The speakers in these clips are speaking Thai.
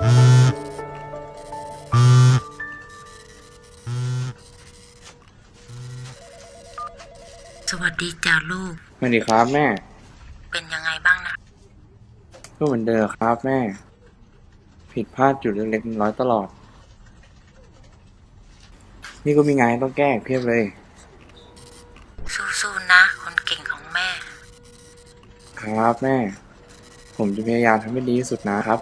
สวัสดีจ้าลูก สวัสดีครับแม่ เป็นยังไงบ้างนะก็เหมือนเดิมครับแม่ ผิดพลาดจุดเล็กๆน้อยตลอด นี่ก็มีงานต้องแก้เพียบเลย สู้ๆนะ คนเก่งของแม่ ครับแม่ ผมจะพยายามทำให้ดีที่สุดนะครับ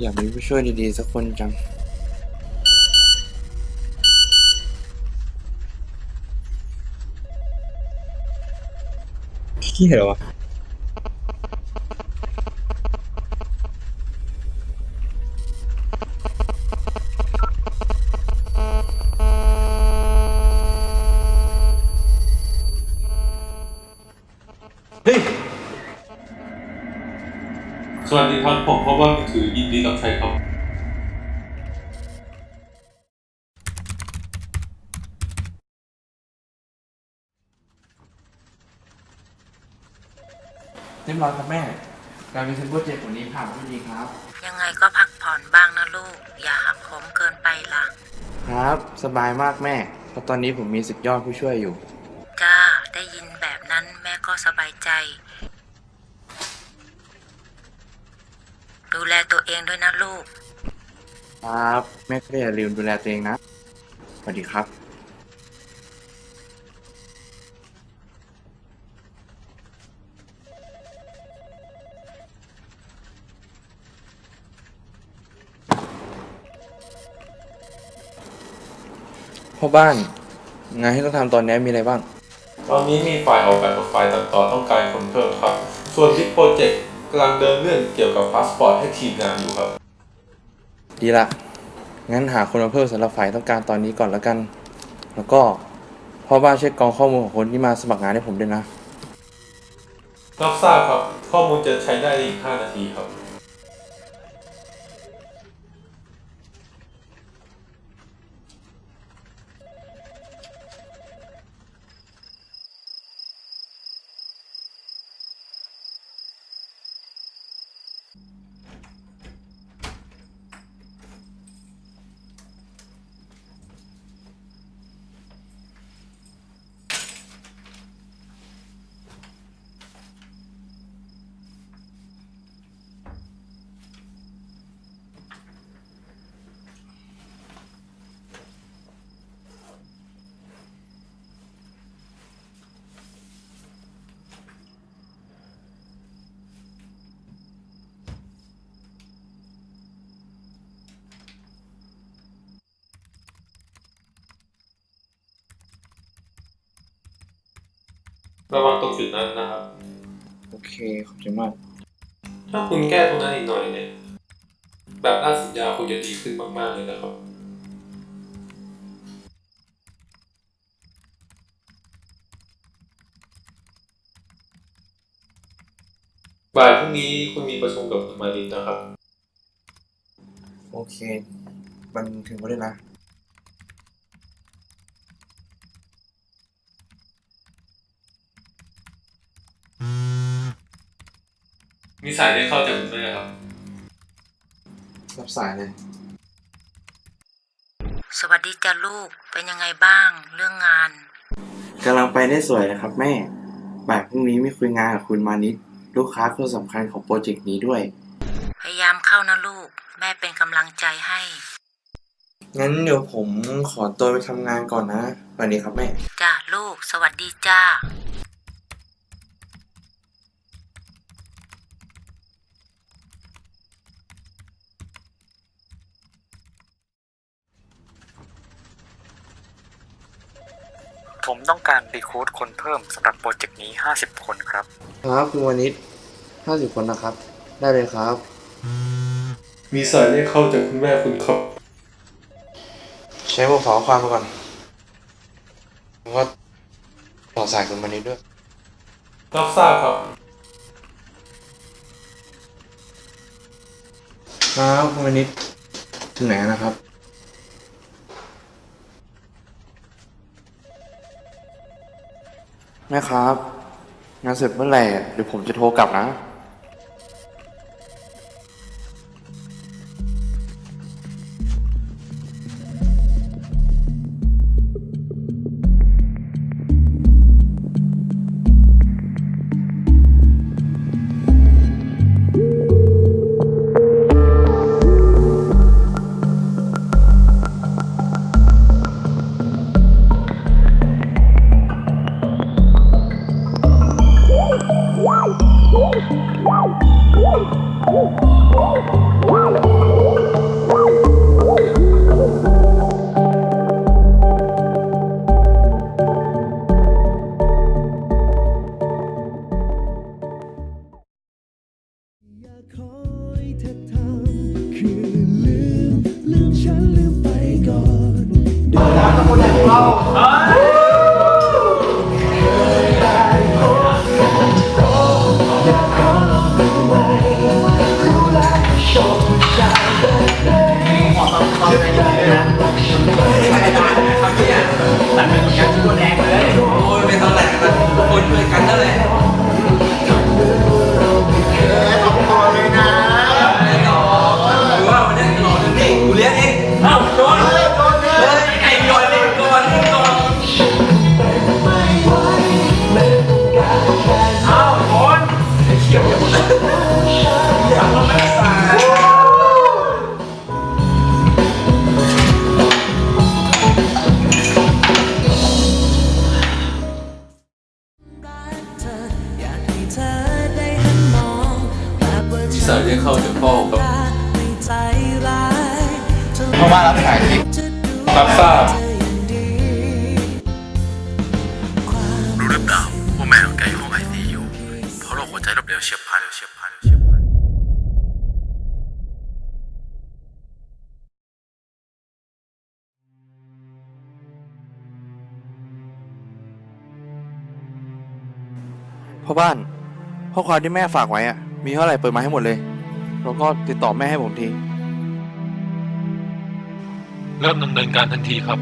อยากมีผู้ช่วยดีๆสักคนจัง ขี้เหรอวะ สวัสดีครับผมเพราะว่ามือถือยินดีรับใช้ครับ เรียบร้อยครับแม่ การเป็นเซนโปรเจกต์วันนี้ผ่านด้วยดีครับ ยังไงก็พักผ่อนบ้างนะลูก อย่าหักโหมเกินไปล่ะ ครับ สบายมากแม่เพราะตอนนี้ผมมีสุดยอดผู้ช่วยอยู่ จ้า ได้ยินแบบนั้นแม่ก็สบายใจ ดูแลตัวเองด้วยนะลูก ครับ แม่ก็อย่าลืมดูแลตัวเองนะ สวัสดีครับ พ่อบ้าน งานที่ต้องทำตอนนี้มีอะไรบ้าง ตอนนี้มีฝ่ายออกแบบกับฝ่ายตัดต่อต้องการคนเพิ่มครับ ส่วนที่โปรเจกต์กำลังเดินเรื่องเกี่ยวกับพาสปอร์ตให้ทีมงานอยู่ครับ ดีละ งั้นหาคนมาเพิ่มสำหรับฝ่ายต้องการตอนนี้ก่อนแล้วกัน แล้วก็พ่อบ้านเช็คกองข้อมูลของคนที่มาสมัครงานให้ผมด้วยนะ รับทราบครับ ข้อมูลจะใช้ได้ในอีก5นาทีครับ ระวังตรงจุดนั้นนะครับ โอเค ขอบใจมาก ถ้าคุณแก้ตรงนั้นอีกหน่อยเนี่ย แบบหน้าสัญญาคงจะดีขึ้นมากๆเลยนะครับ บ่ายพรุ่งนี้คุณมีประชุมกับคุณมารินนะครับ โอเคมันถึงก็ได้นะ มีสายได้เข้าจากคุณแม่ครับ รับสายเลย สวัสดีจ้าลูก เป็นยังไงบ้าง เรื่องงาน กำลังไปได้สวยนะครับแม่ บ่ายพรุ่งนี้มีคุยงานกับคุณมานิด ลูกค้าคนสำคัญของโปรเจกต์นี้ด้วย พยายามเข้านะลูก แม่เป็นกำลังใจให้ งั้นเดี๋ยวผมขอตัวไปทำงานก่อนนะสวัสดีครับแม่ จ้าลูก สวัสดีจ้า ผมต้องการรีคูดคนเพิ่มสำหรับโปรเจกต์นี้ 50 คนครับ ครับคุณมานิดห้าสิบคนนะครับ ได้เลยครับ มีสายได้เข้าจากคุณแม่คุณครับ ใช้บทขอความมาก่อนแล้วก็ต่อสายคุณมานิดด้วย รับทราบครับ ครับคุณมานิดถึงไหนนะครับ แม่ครับ งานเสร็จเมื่อไหร่เดี๋ยวผมจะโทรกลับนะ เธ เพราะว่ารับสายที่จะดูรับทราบเธออย่างดีความรู้หรือเปล่าว่าแม่ของแกอยู่ห้องไอซียูเพราะโรคหัวใจล้มเหลวเฉียบพลันเฉียบพลันเฉียบพลันพ่อบ้านข้อความที่แม่ฝากไว้อะมีเท่าไหร่เปิดมาให้หมดเลย แล้วก็ติดต่อแม่ให้ผมที เริ่มดำเนินการทันทีครับ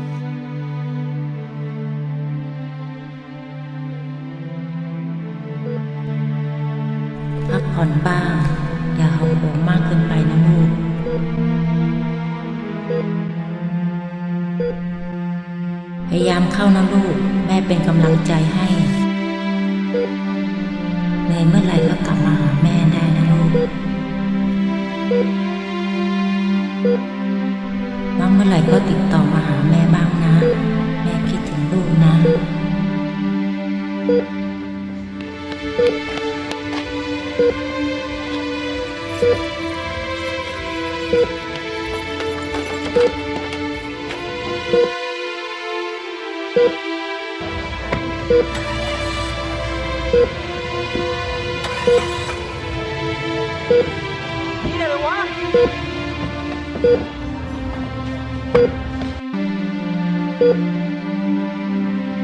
พักผ่อนบ้าง อย่าเอาโหมมากเกินไปนะลูกพยายามเข้านะลูก แม่เป็นกำลังใจให้เหนื่อยเมื่อไหร่ก็กลับมาหาแม่ได้นะลูก ว่างเมื่อไหร่ก็ติดต่อมาหาแม่บ้างนะ แม่คิดถึงลูกนะ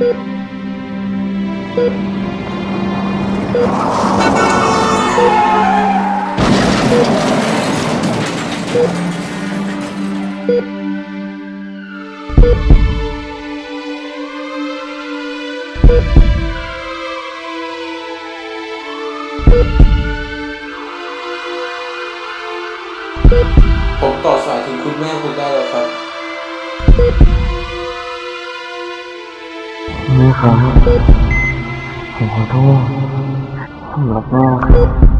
ผมต่อสายถึงคุณแม่คุณได้แล้วครับ ผม่ครับผมขอโทษผมรักแม่